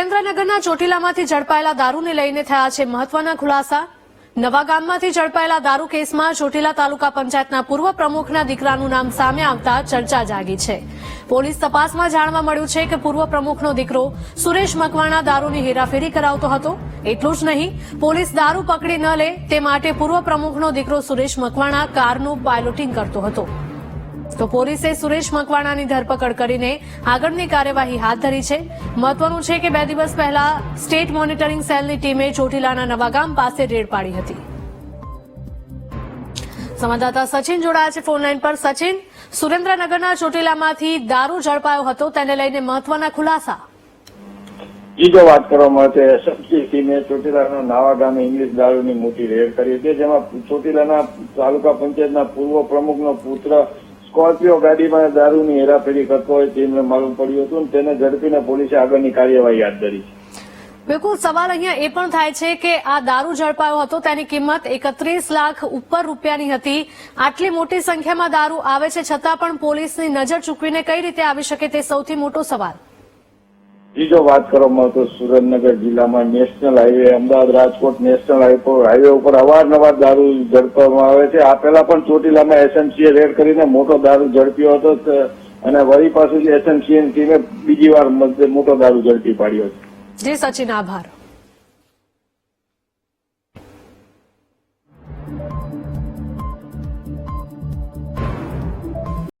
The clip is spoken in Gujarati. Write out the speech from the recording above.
સુરેન્દ્રનગરના ચોટીલામાંથી ઝડપાયેલા દારૂને લઈને થયા છે મહત્વના ખુલાસા. નવા ગામમાંથી ઝડપાયેલા દારૂ કેસમાં ચોટીલા તાલુકા પંચાયતના પૂર્વ પ્રમુખના દીકરાનું નામ સામે આવતા ચર્ચા જાગી છે. પોલીસ તપાસમાં જાણવા મળ્યું છે કે પૂર્વ પ્રમુખનો દીકરો સુરેશ મકવાણા દારૂની હેરાફેરી કરાવતો હતો. એટલું જ નહીં, પોલીસ દારૂ પકડી ન લે તે માટે પૂર્વ પ્રમુખનો દીકરો સુરેશ મકવાણા કારનું પાયલોટિંગ કરતો હતો. તો પોલીસે સુરેશ મકવાણાની ધરપકડ કરીને આગળની કાર્યવાહી હાથ ધરી છે. મહત્વનું છે કે બે દિવસ પહેલા સ્ટેટ મોનિટરિંગ સેલની ટીમે ચોટીલાના નવાગામ પાસે રેડ પાડી હતી. સંવાદદાતા સચિન જોડાયા છે ફોનલાઈન પર. સચિન, સુરેન્દ્રનગરના ચોટીલામાંથી દારૂ ઝડપાયો હતો, તેને લઈને મહત્વના ખુલાસા. બીજો વાત કરવામાં છે એસએફસી ટીમે ચોટીલાના નાવા ગામે ઇંગ્લિશ દારૂની મોટી રેડ કરી હતી, જેમાં ચોટીલાના તાલુકા પંચાયતના પૂર્વ પ્રમુખનો પુત્ર સ્કોર્પિયો ગાડીમાં દારૂની હેરાફેરી કરતો હોય તેમને માલુમ પડ્યું હતું તેને ઝડપીને પોલીસે આગળની કાર્યવાહી હાથ ધરી છે. બિલકુલ, સવાલ અહીંયા એ પણ થાય છે કે આ દારૂ ઝડપાયો હતો, તેની કિંમત એકત્રીસ લાખ ઉપર રૂપિયાની હતી. આટલી મોટી સંખ્યામાં દારૂ આવે છે, છતાં પણ પોલીસની નજર ચૂકવીને કઈ રીતે આવી શકે તે સૌથી મોટો સવાલ. બીજો વાત કરવામાં તો સુરેન્દ્રનગર જિલ્લામાં national highway, Ahmedabad Rajkot national highway ઉપર અવારનવાર દારૂ ઝડપવામાં આવે છે. આ પહેલા પણ ચોટીલામાં એસએમસીએ રેડ કરીને મોટો દારૂ ઝડપ્યો હતો અને વળી પાછું એસએમસીએની ટીમે બીજી વાર મોટો દારૂ ઝડપી પાડ્યો છે. જી સચિન, આભાર.